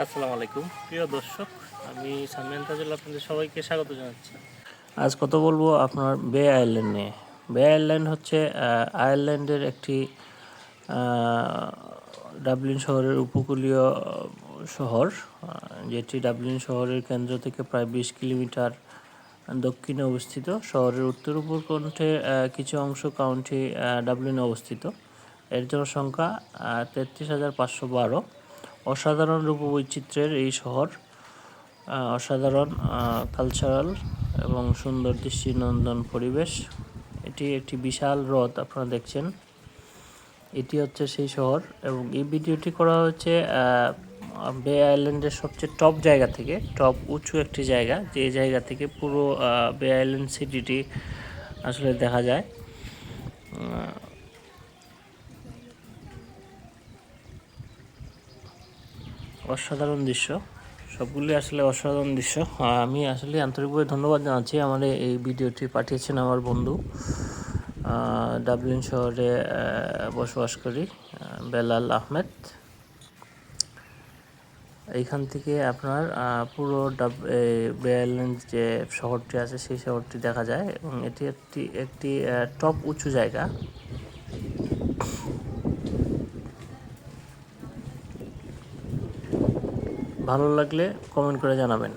আসসালামু আলাইকুম। প্রিয় দর্শক, আমি সামিয়ান তাজুল আপনাদের সবাইকে স্বাগত জানাচ্ছি। আজ কথা বলব আপনার বে আইল্যান্ড নিয়ে। বে আইল্যান্ড হচ্ছে আয়ারল্যান্ডের একটি ডাবলিন শহরের উপকূলীয় শহর যেটি ডাবলিন শহরের কেন্দ্র থেকে প্রায় বিশ কিলোমিটার দক্ষিণে অবস্থিত। শহরের উত্তর উপকণ্ঠে কিছু অংশ কাউন্টি ডাবলিনে অবস্থিত। এর জনসংখ্যা তেত্রিশ হাজার পাঁচশো বারো। অসাধারণ রূপবৈচিত্র্যের এই শহর অসাধারণ কালচারাল এবং সুন্দর দৃষ্টিনন্দন পরিবেশ। এটি একটি বিশাল হ্রদ, আপনারা দেখছেন। এটি হচ্ছে সেই শহর এবং এই ভিডিওটি করা হচ্ছে বে আইল্যান্ডের সবচেয়ে টপ জায়গা থেকে টপ উঁচু একটি জায়গা, যে জায়গা থেকে পুরো বে আইল্যান্ড সিটিটি আসলে দেখা যায়। অসাধারণ দৃশ্য। সবগুলি আসলে অসাধারণ দৃশ্য। আমি আসলে আন্তরিকভাবে ধন্যবাদ জানাচ্ছি আমার এই- ভিডিওটি পাঠিয়েছেন আমার বন্ধু ডাবলিন শহরে বসবাস করি বেলাল আহমেদ। এইখান থেকে আপনার পুরো ডাব এই যে শহরটি আছে, সেই শহরটি দেখা যায়। এবং এটি একটি একটি টপ উঁচু জায়গা। ভালো লাগলে কমেন্ট করে জানাবেন।